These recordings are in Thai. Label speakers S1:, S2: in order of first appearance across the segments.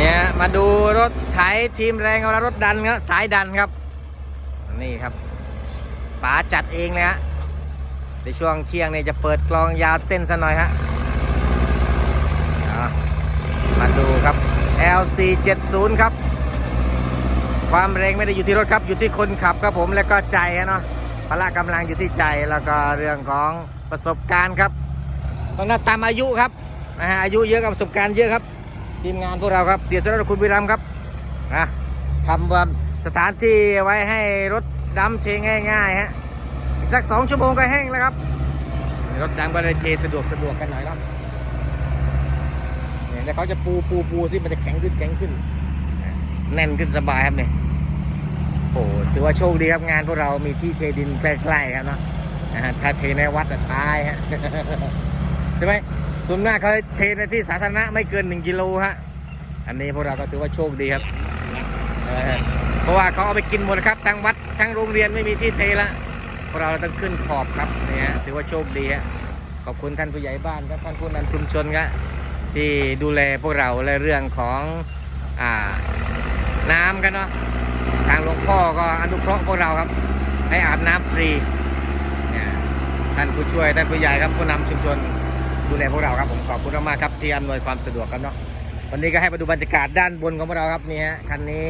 S1: เนี่ยมาดูรถไถทีมแรงของเรารถดันครับสายดันครับ นี่ครับป๋าจัดเองเลยฮะในช่วงเที่ยงเนี่ยจะเปิดกลองยาวเต้นซะหน่อยฮะมาดูครับ LC 70 ครับ ความแรงไม่ได้อยู่ที่รถครับ อยู่ที่คนขับครับผมแล้วก็ใจฮะเนาะพละกำลังอยู่ที่ใจแล้วก็เรื่องของประสบการณ์ครับต้องนับตามอายุครับนะฮะอายุเยอะกับประสบการณ์เยอะครับ ทีมงานพวกเราครับ เสียสละคุณวิรัมครับนะทำบบสถานที่ไว้ให้รถดำเทง่ายๆฮะสักสองชั่วโมงก็แห้งแล้วครับ รถดำก็เลยเทสะดวกสะดวกกันหน่อยครับเนี่ยแล้วเขาจะปูปูปูที่มันจะแข็งขึ้นแข็งขึ้น แน่นขึ้นสบายครับเนี่ยโอ้โหถือว่าโชคดีครับงานพวกเรามีที่เทดินใกล้ๆครับเนาะถ้าเทในวัดจะตายฮะใช่ไหม ส่วนมากเขาเทในที่สาธารณะไม่เกิน 1 กิโลฮะ อันนี้พวกเราก็ถือว่าโชคดีครับ เพราะว่าเขาเอาไปกินหมดครับทั้งวัดทั้งโรงเรียนไม่มีที่เทละพวกเราต้องขึ้นขอบครับเนี่ยถือว่าโชคดีฮะขอบคุณท่านผู้ใหญ่บ้านครับท่านผู้นำชุมชนครับที่ดูแลพวกเราและเรื่องของอ่าน้ำกันเนาะทางหลวงพ่อก็อนุเคราะห์พวกเราครับ ให้อาบน้ำฟรีท่านผู้ช่วยท่านผู้ใหญ่ครับผู้นำชุมชน ดูแลพวกเราครับผมขอบคุณมากครับที่อำนวยความสะดวกครับเนาะวันนี้ก็ให้มาดูบรรยากาศด้านบนของพวกเราครับนี่ฮะคันนี้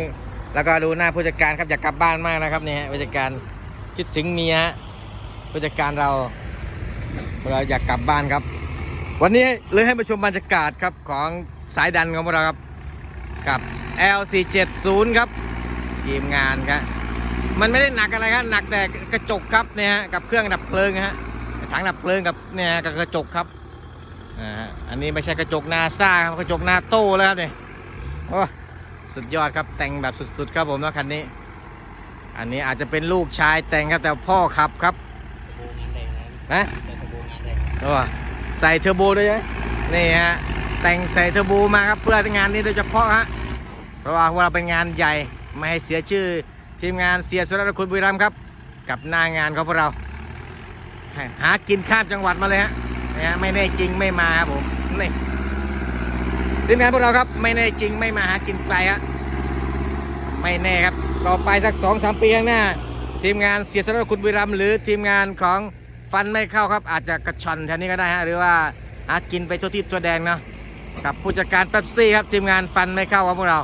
S1: แล้วก็ดูหน้าผู้จัดการครับอยากกลับบ้านมากนะครับนี่ฮะผู้จัดการคิดถึงเมียผู้จัดการเราพวกเราอยากกลับบ้านครับ วันนี้เลยให้มาชมบรรยากาศครับของสายดันของพวกเราครับกับ L470 ครับทีมงานครับมันไม่ได้หนักอะไรครับหนักแต่กระจกครับเนี่ยฮะกับเครื่องดับเพลิงฮะถังดับเพลิงกับเนี่ยกับกระจกครับ นะฮะอันนี้ไม่ใช่กระจกนาซ่าครับกระจกนาโต้แล้วครับเนี่ยโอ้สุดยอดครับแต่งแบบสุดๆครับผมนะคันนี้ อันนี้อาจจะเป็นลูกชายแต่งครับแต่พ่อขับครับ
S2: โบงานแดงนะ
S1: นะ
S2: แต่โบงานแดง
S1: โอ้ใส่เทอร์โบด้วยไหมนี่ฮะแต่งใส่เทอร์โบมาครับเพื่องานนี้โดยเฉพาะฮะเพราะว่าพวกเราเป็นงานใหญ่ไม่ให้เสียชื่อทีมงานเสียสุรคุณบุรีรัมย์ครับ กับหน้างานของพวกเรา หากินข้ามจังหวัดมาเลยฮะ นะไม่แน่จริงไม่มาครับผมนี่ทีมงานพวกเราครับ ไม่แน่จริงไม่มาหากินไกลฮะไม่แน่ครับต่อไปสักสองสามปีข้างหน้า ทีมงานเสียสละคุณบุรีรัมหรือทีมงานของฟันไม่เข้าครับ อาจจะกระชอนแถวนี้ก็ได้ฮะหรือว่าหากินไปทั่วทิพย์ตัวแดงเนาะกับผู้จัดการเป๊ปซี่ครับทีมงานฟันไม่เข้าครับพวกเรา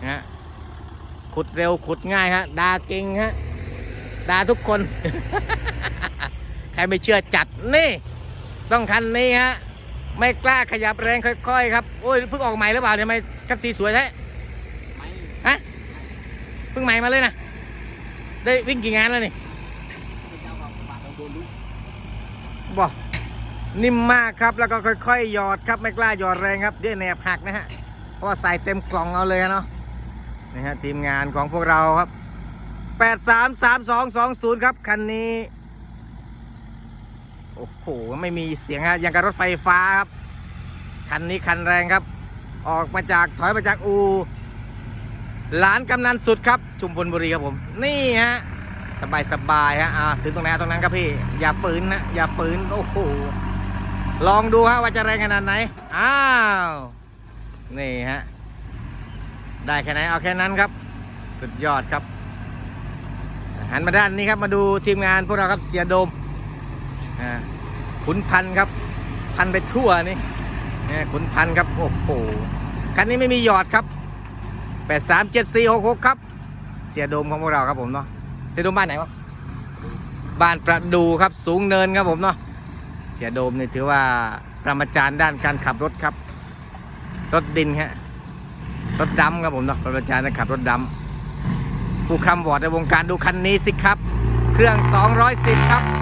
S1: นะฮะขุดเร็วขุดง่ายฮะด่าเก่งฮะด่าทุกคน ใครไม่เชื่อจัดนี่ ต้องคันนี้ฮะไม่กล้าขยับแรงค่อยๆครับโอ้ยเพิ่งออกใหม่หรือเปล่าทำไมคัสซีสวยแท้
S2: ไม่
S1: ฮะเพิ่งใหม่มาเลยนะได้วิ่งกี่งานแล้วนี่
S2: ไม่เจ้าของบาทเราโดนลุก
S1: บอกนิ่มมากครับแล้วก็ค่อยๆหยอดครับไม่กล้าหยอดแรงครับเดี๋ยวแหนบหักนะฮะเพราะว่าใส่เต็มกล่องเอาเลยเนาะนี่ฮะทีมงานของพวกเราครับ 833220 ครับคันนี้ โอ้โห ไม่มีเสียงฮะยังกับรถไฟฟ้าครับ คันนี้คันแรงครับ ออกมาจากถอยมาจากอูหลานกำนันสุดครับ ชุมพลบุรีครับผม นี่ฮะ สบายสบายฮะอ่าถึงตรงไหนตรงนั้นครับพี่ อย่าปืนนะ อย่าปืน โอ้โห ลองดูฮะว่าจะแรงขนาดไหน อ้าว นี่ฮะ ได้แค่ไหน เอาแค่นั้นครับ สุดยอดครับ หันมาด้านนี้ครับ มาดูทีมงานพวกเราครับ เสียโดม ขุนพันครับ พันไปทั่วนี่เนี่ยขุนพันครับ โอ้โห คันนี้ไม่มีหยอดครับ8 3 7 4 6 6ครับ เสียโดมของพวกเราครับผมเนาะ เสียโดมบ้านไหนวะ บ้านประดูครับ สูงเนินครับผมเนาะ เสียโดมนี่ถือว่าประมาจารย์ด้านการขับรถครับ รถดินฮะ รถดำครับผมเนาะ ประมาจารย์ด้านขับรถดำผู้คำวอดในวงการดูคันนี้สิครับ เครื่อง 210 ครับ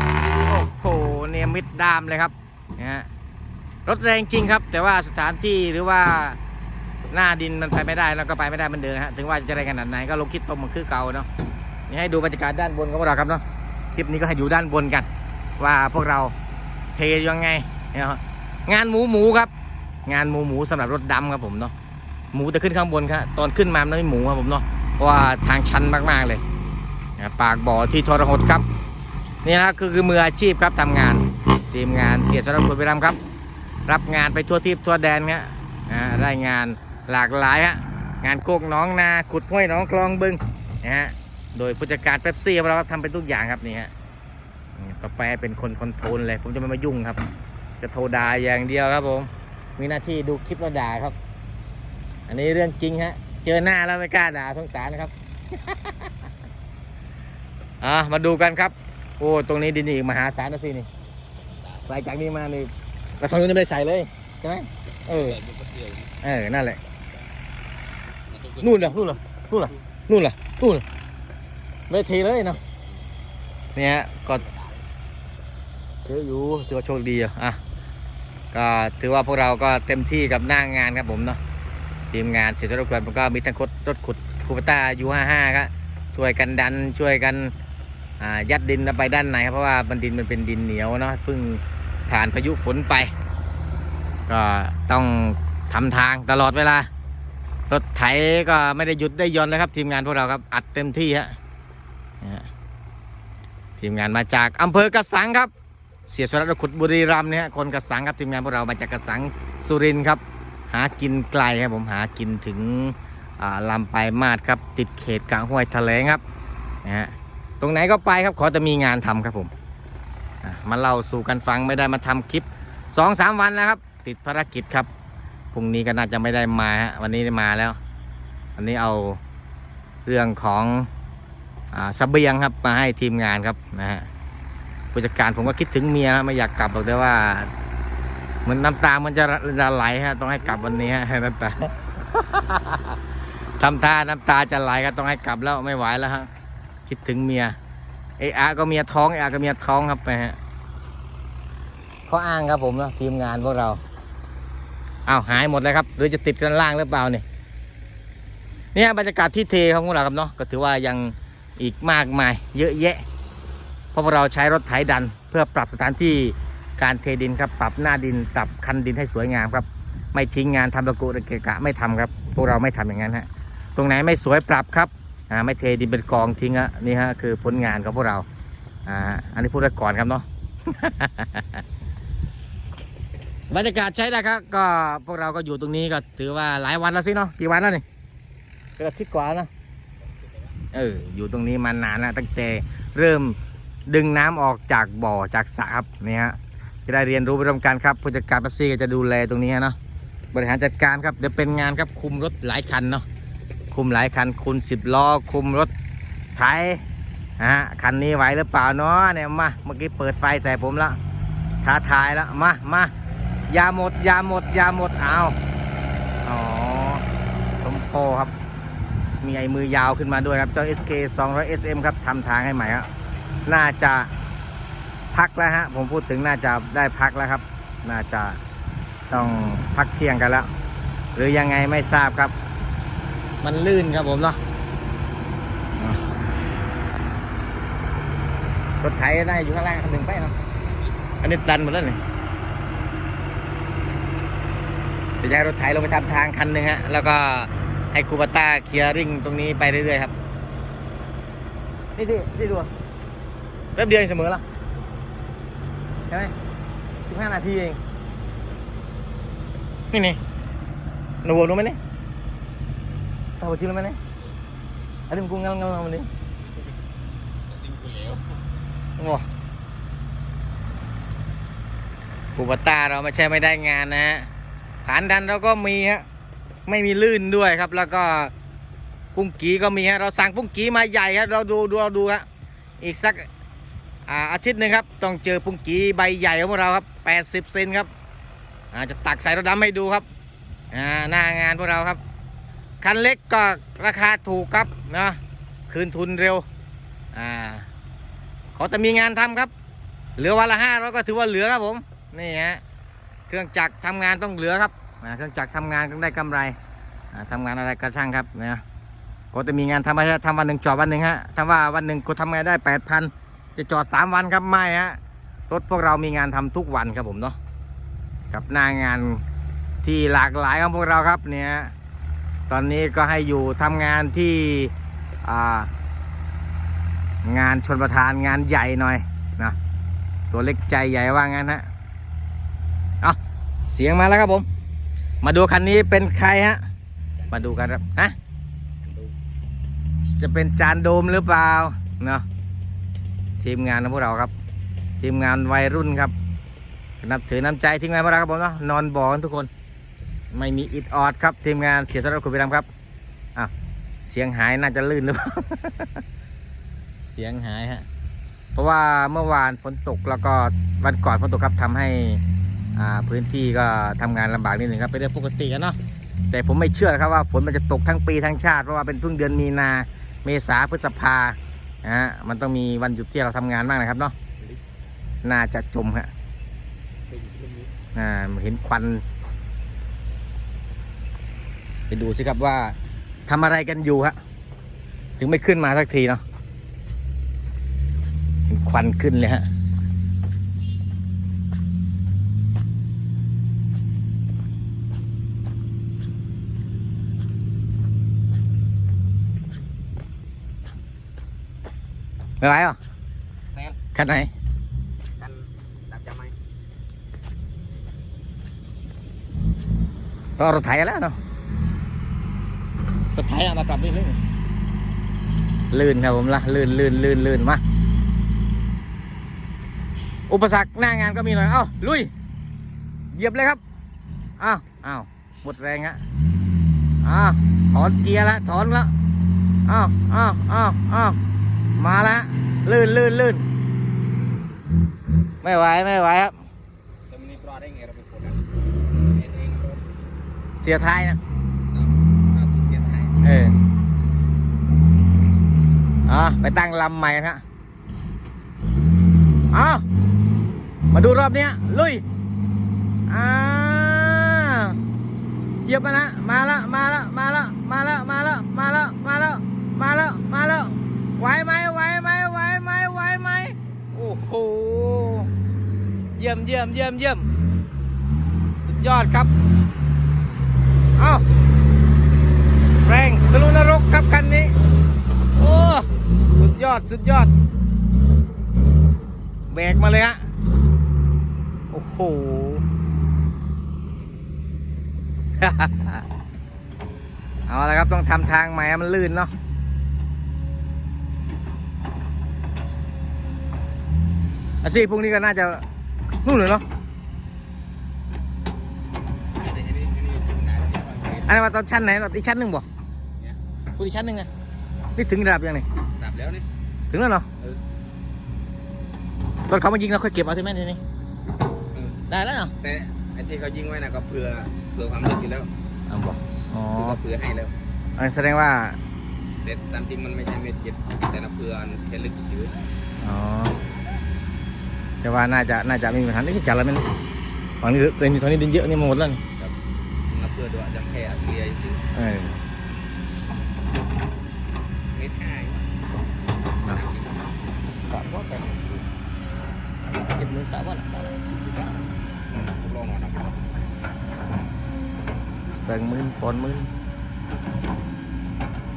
S1: โหเนี่ยมิดดามเลยครับนะฮะรถแรงจริงครับ แต่ว่าสถานที่หรือว่าหน้าดินมันไปไม่ได้แล้วก็ไปไม่ได้มันเดิมฮะถึงว่าจะแรงขนาดไหนก็ลงคิดตมมันคือเก่าเนาะนี่ให้ดูบรรยากาศด้านบนของพวกเราครับเนาะคลิปนี้ก็ให้อยู่ด้านบนกัน ว่าพวกเราเทยังไงเนาะงานหมูหมูครับ งานหมูหมูสำหรับรถดำครับผมเนาะหมูจะขึ้นข้างบนครับตอนขึ้นมามันไม่หมูครับผมเนาะเพราะว่าทางชันมากๆเลยปากบ่อที่ทรหดครับ นี่นะคือคือมืออาชีพครับทำงานทีมงานเสียสระบุรีรัมย์ครับ รับงานไปทั่วทิพย์ทั่วแดนครับอ่าได้งานหลากหลายฮะงานโคกน้องนาขุดห้วยน้องคลองบึงนะฮะโดยผู้จัดการเป๊ปซี่เราทำเป็นทุกอย่างครับนี่ฮะอืมต่อไปเป็นคนคอนโทรลเลย ผมจะไม่มายุ่งครับ จะโทรด่าอย่างเดียวครับผม มีหน้าที่ดูคลิปแล้วด่าครับ อันนี้เรื่องจริงฮะ เจอหน้าแล้วไม่กล้าด่าสงสารนะครับอะมาดูกันครับ โอ้ตรงนี้ดินอีกมหาศาลนะสินี่ใส่จากนี้มานี่กระสองนู้นยังไม่ได้ใส่เลยใช่ไหมเออ
S2: เอ
S1: อนั่นแหละ
S2: นู่
S1: นเหรอนู่นเหรอนู่นเหรอนู่นเหรอนู่นไม่ได้เทเลยเนาะเนี่ยก็เยอะอยู่ถือว่าโชคดีอะก็ถือว่าพวกเราก็เต็มที่กับหน้างานครับผมเนาะทีมงานเสียสละกวนผมก็มีทั้งคดรถขุดคูปต้ายูห้าห้าครับช่วยกันดันช่วยกัน ยัดดินลงไปด้านในครับเพราะว่ามันดินมันเป็นดินเหนียวเนาะเพิ่งผ่านพายุฝนไป ก็ต้องทำทางตลอดเวลา รถไถก็ไม่ได้หยุดได้ย่อนเลยครับ ทีมงานพวกเราครับอัดเต็มที่ฮะทีมงานมาจากอำเภอกระสังครับ เสียสระขุดบุรีรัมย์เนี่ยคนกระสังครับทีมงานพวกเรามาจากกระสังสุรินทร์ครับ หากินไกลครับผมหากินถึงลำปลายมาดครับ ติดเขตกลางห้วยแถลงครับนะฮะ ตรงไหนก็ไปครับขอจะมีงานทำครับผมมาเล่าสู่กันฟังไม่ได้มาทำคลิปสองสามวันแล้วครับ ติดภารกิจครับพรุ่งนี้ก็น่าจะไม่ได้มาฮะวันนี้ได้มาแล้ววันนี้เอาเรื่องของอาเสบียงครับมาให้ทีมงานครับนะฮะผู้จัดการผมก็คิดถึงเมียไม่อยากกลับหรอกแต่ว่าเหมือนน้ำตามันจะจะไหลฮะต้องให้กลับวันนี้ฮะน้ำตาทำท่าน้ำตาจะไหลก็ต้องให้กลับแล้วไม่ไหวแล้วฮะ คิดถึงเมียเออาก็เมียท้องเออาก็เมียท้องครับไปฮะเขาอ้างครับผมนะทีมงานพวกเราอ้าวหายหมดเลยครับ หรือจะติดกันล่างหรือเปล่าเนี่ยเนี่ยบรรยากาศที่เทของพวกเราครับเนาะก็ถือว่ายังอีกมากมาย เยอะแยะเพราะพวกเราใช้รถไถดัน เพื่อปรับสถานที่การเทดินครับ ปรับหน้าดินปรับคันดินให้สวยงามครับ ไม่ทิ้งงานทำตะกุระเกะกะไม่ทำครับ พวกเราไม่ทำอย่างนั้นฮะตรงไหนไม่สวยปรับครับ อ่าไม่เทดินเป็นกองทิ้งอะนี่ฮะคือผลงานของพวกเราอ่าอันนี้พูดไว้ก่อนครับเนาะบรรยากาศใช้ได้ครับ ก็พวกเราก็อยู่ตรงนี้ก็ถือว่าหลายวันแล้วสิเนาะกี่วันแล้วนี่เป็นอาทิตย์กว่าแล้วนะเอออยู่ตรงนี้มานานแล้วตั้งแต่เริ่มดึงน้ำออกจากบ่อจากสระครับนี่ฮะจะได้เรียนรู้ไปร่วมกันครับผู้จัดการแป๊บซี่ก็จะดูแลตรงนี้เนาะบริหารจัดการครับเดี๋ยวเป็นงานครับคุมรถหลายคันเนาะ คุมหลายคันคุมสิบล้อคุมรถไถนะฮะคันนี้ไหวหรือเปล่าเนาะเนี่ยมาเมื่อกี้เปิดไฟใส่ผมแล้วท้าทายแล้วมามาอย่าหมดอย่าหมดอย่าหมดเอาอ๋อสมโพครับมีไอ้มือยาวขึ้นมาด้วยครับเจ้า SK 200 SM ครับทำทางให้ใหม่ครับน่าจะพักแล้วฮะผมพูดถึงน่าจะได้พักแล้วครับ น่าจะต้องพักเที่ยงกันแล้ว หรือยังไงไม่ทราบครับ มันลื่นครับผมเนาะอะรถไถได้อยู่ข้างล่างคันหนึ่งไปเนาะอันนี้ดันหมดแล้วนี่จะย้ายรถไถลงไปทำทางคันหนึ่งฮะ แล้วก็ให้คูปต้าเคลียร์ริ่งตรงนี้ไปเรื่อยๆครับ นี่ที่นี่ดูแป๊บเดียวเองเสมอแล้วใช่ไหมสิบห้านาทีเอง นี่นี่หนูรู้ไหมเนี่ย ตาบอดจริงไหมเนี่ยอันนี้มันกูงังงังงังมันนี่
S2: ติ้งไปแล้ว
S1: โอ้คูปต้าเราไม่ใช่ไม่ได้งานนะฮะฐานดันเราก็มีฮะไม่มีลื่นด้วยครับ แล้วก็ปุ้งกีก็มีฮะเราสั่งปุ้งกีมาใหญ่ครับเราดูดูเราดูฮะอีกสักอ่าอาทิตย์หนึ่งครับ ต้องเจอปุ้งกีใบใหญ่ของพวกเราครับ 80 เซนครับอ่าจะตักใส่รถดำให้ดูครับอ่าหน้างานพวกเราครับ คันเล็กก็ราคาถูกครับนะคืนทุนเร็ว อ่าขอแต่มีงานทำครับ เหลือวันละห้าเราก็ถือว่าเหลือครับผม นี่ฮะ เครื่องจักรทำงานต้องเหลือครับเครื่องจักรทำงานต้องได้กำไรอ่าทำงานอะไรก็ช่างครับนะก็จะมีงานทำม่ใช่ทำวันหนึ่งจอดวันหนึ่งฮะถ้าว่าวันหนึ่งกูทำงานได้แปดพันจะจอดสามวันครับไม่ฮะ รถพวกเรามีงานทำทุกวันครับผมเนาะ กับหน้างานที่หลากหลายของพวกเราครับเนี่ย ตอนนี้ก็ให้อยู่ทำงานที่งานชนประทานงานใหญ่หน่อยนะตัวเล็กใจใหญ่ว่างั้นฮะเอาเสียงมาแล้วครับผม มาดูคันนี้เป็นใครฮะ มาดูกันครับฮะจะเป็นจานโดมหรือเปล่าเนาะทีมงานของพวกเราครับ ทีมงานวัยรุ่นครับนับถือน้ำใจทีมงานพวกเราครับผมเนาะนอนบ่อกันทุกคน ไม่มีอิดออดครับทีมงานเสียสละคุณไปดำครับอ้าวเสียงหายน่าจะลื่นหรือเปล่าเสียงหายฮะเพราะว่าเมื่อวานฝนตกแล้วก็วันก่อนฝนตกครับทำให้อ่าพื้นที่ก็ทำงานลำบากนิดหนึ่งครับเป็นเรื่องปกติกันเนาะแต่ผมไม่เชื่อครับว่าฝนมันจะตกทั้งปีทั้งชาติเพราะว่าเป็นเพิ่งเดือนมีนาเมษาพฤษภาฮะมันต้องมีวันหยุดที่เราทำงานบ้างนะครับเนาะน่าจะจมฮะ
S2: อ่า
S1: เห็นควัน ไปดูสิครับว่าทำอะไรกันอยู่ฮะถึงไม่ขึ้นมาสักทีเนาะเห็นควันขึ้นเลยฮะไม่ไหวเหรอ
S2: แซน
S1: คันไหน
S2: กันดับจะไหม
S1: ต้องเอารถไถแล้วเนาะ รถไถเอามาปรับนี่ลื่นลื่นครับผมละลื่นลื่นลื่นลื่นมาอุปสรรคหน้างานก็มีหน่อยเอ้าลุยเหยียบเลยครับอ้าวอ้าวหมดแรงฮะอ้าวถอนเกียร์ละถอนละอ้าวอ้าวอ้าวอ้าวมาละลื่นลื่นลื่นไม่ไหวไม่ไหวครับ
S2: แต่มันนี่ปลอดได้ไงเราเป็นคนกันเองเองรถ
S1: เสียท้ายนะ
S2: เราเสียท้าย
S1: เอออะไปตั้งลำใหม่นะเอามาดูรอบเนี้ยลุยอ่าเหยียบมาละมาละมาละมาละมาละมาละมาละมาละมาละมาละไหวไหมไหวไหมไหวไหมไหวไหมโอ้โหเยี่ยมเยี่ยมเยี่ยมเยี่ยมสุดยอดครับ เอ้า ทะลุนรกครับคันนี้ โอ้ สุดยอดสุดยอด แบกมาเลยฮะ โอ้โห เอาละครับต้องทำทางใหม่ให้มันลื่นเนาะอาซีพรุ่งนี้ก็น่าจะนู่นเลยเนาะ
S2: อันนี้อันนี้อันนี้ไหนเดี๋ยวเราเห็น
S1: อันนี้นว่าตอนชั้นไหนตอนอีกชั้นหนึ่งบ่
S2: เนี่ย
S1: พูดอีกชั้นหนึ่งไงนี่ถึงระดับยังไง
S2: ดับแล้วนี่
S1: ถึงแล้วเนาะ
S2: เออ
S1: ตอนเขามายิงเราค่อยเก็บเอาใช่ไหมทีนี้
S2: เออ
S1: ได้แล้วเนาะ
S2: แต่ไอ้ที่เขายิงไว้น่ะก็เผื่อเผื่อความลึกอยู่แล้ว
S1: อ๋อบอกอ๋อ
S2: คือก็เผื่อให้แล้ว
S1: อันแสดงว่า
S2: แต่ตามจริงมันไม่ใช่เม็ดเจ็ดแต่ละเผื่ออันแค่ลึกเฉย
S1: อ๋อแต่ว่าน่าจะน่าจะไม่มีปัญหานี่จัดแล้วไหมเนี่ยฝั่งนี้ตัวนี้ตอนนี้ดินเยอะนี่มาหมดแล้วนี่
S2: นับเผื่อด้วยจะแค่เคลียร์ซื้อ
S1: เออ
S2: เม็ดห้า
S1: กะว่าแบบเจ็บมือกะว่า
S2: ลองมาหน่อย
S1: เสิงมื่นปอนมื่น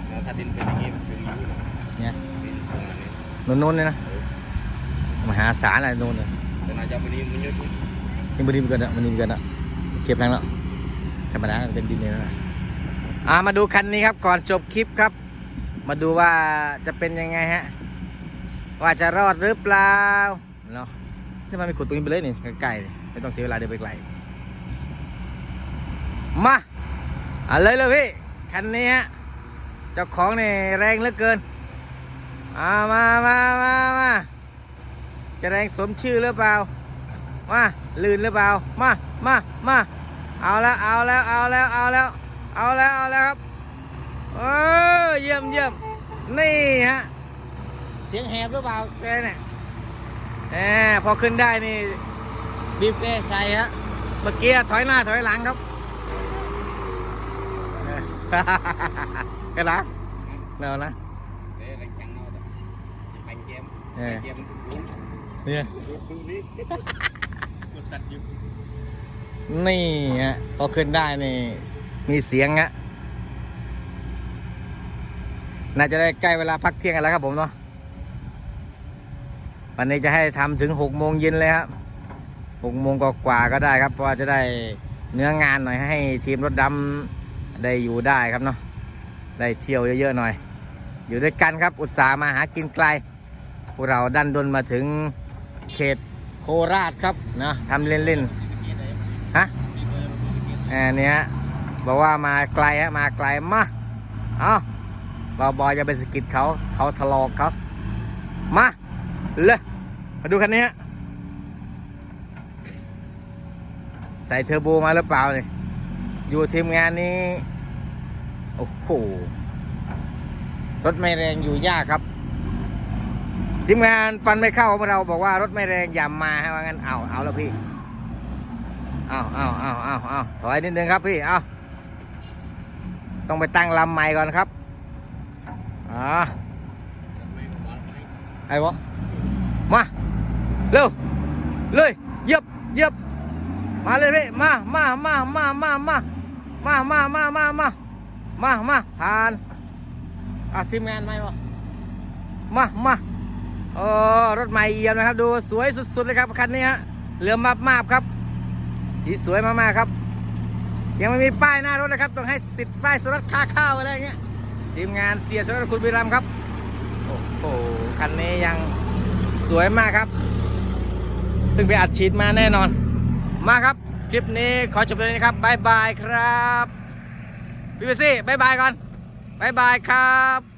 S2: แล้วถ้าดินเป็นอย่างนี้มันเป็นอย่างนี้
S1: เนี่ย
S2: นตรงนั้นนี่
S1: โน่นๆเลยนะมหาศาลอะไรโน่นเลย
S2: แต่น่าจะวันนี้มันเยอะนี่
S1: มันดีเกินอะมันดีเกินอะเก็บแรงแล้วธรรมดาเป็นดินเลยนะ อ่ามาดูคันนี้ครับก่อนจบคลิปครับ มาดูว่าจะเป็นยังไงฮะว่าจะรอดหรือเปล่าเนาะนี่มันไม่ขุดตรงนี้ไปเลยนี่ใกล้ๆไม่ต้องเสียเวลาเดินไปไกลมาเอาเลยเลยพี่คันนี้ฮะเจ้าของนี่แรงเหลือเกินอามามามามาจะแรงสมชื่อหรือเปล่ามาลื่นหรือเปล่ามามามาเอาแล้วเอาแล้วเอาแล้วเอาแล้ว เอาแล้วเอาแล้วครับเออเยี่ยมเยี่ยมนี่ฮะเสียงแหบหรือเปล่าแกเนี่ยแหมพอขึ้นได้นี่บีบแกใส่ฮะเมื่อกี้ถอยหน้าถอยหลังครับเออกันนะเร็วนะ
S2: เดี๋ยวแข่งเอาแต่แข่งเกม
S1: เอ
S2: แข่
S1: อง
S2: เกมมันถูก
S1: เนี่ย
S2: ดูดูนี่กดตัดอยู่
S1: นี่ฮะพอขึ้นได้นี่ มีเสียงฮะน่าจะได้ใกล้เวลาพักเที่ยงกันแล้วครับผมเนาะวันนี้จะให้ทำถึงหกโมงเย็นเลยครับหกโมงกว่าก็ได้ครับ เพราะว่าจะได้เนื้องานหน่อยให้ทีมรถดำได้อยู่ได้ครับเนาะได้เที่ยวเยอะๆหน่อย อยู่ด้วยกันครับอุตส่าห์มาหากินไกลพวกเราดันดนมาถึงเขตโคราชครับนะทำเล่นๆฮะอันเนี้ย บอกว่ามาไกลฮะมาไกลมาเอาบอบอยจะไปสกิดเขาเขาทะลอกเขามาเลยมาดูคันนี้ฮะใส่เทอร์โบมาหรือเปล่าเนี่ยอยู่ทีมงานนี้ โอ้โหรถไม่แรงอยู่ยากครับ ทีมงานฟันไม่เข้าของเราบอกว่ารถไม่แรงอย่ามาให้ว่างั้นเอาเอาแล้วพี่เอาเอาเอาเอาเอาถอยนิดนึงครับพี่เอา ต้องไปตั้งลำใหม่ก่อนครับอ่าไอ้วะมาเร็วเลยเยียบเยียบมาเลยพี่มามามามามามามามามามามามามาผ่านอะทีมงานไหมวะมามาโอ้รถใหม่เอี่ยมนะครับ ดูสวยสุดๆเลยครับคันนี้ฮะเหลือมมาบมาบครับ สีสวยมากๆครับ ยังไม่มีป้ายหน้ารถนะครับ ต้องให้ติดป้ายสุรัตค่าข้าวอะไรเงี้ยทีมงานเสียสุรัตคุณวิรัมครับ โอ้โหคันนี้ยังสวยมากครับเพิ่งไปอัดฉีดมาแน่นอน มาครับ คลิปนี้ขอจบเลยนะครับบายบายครับพี่เบซี่บายบายก่อนบายบายครับ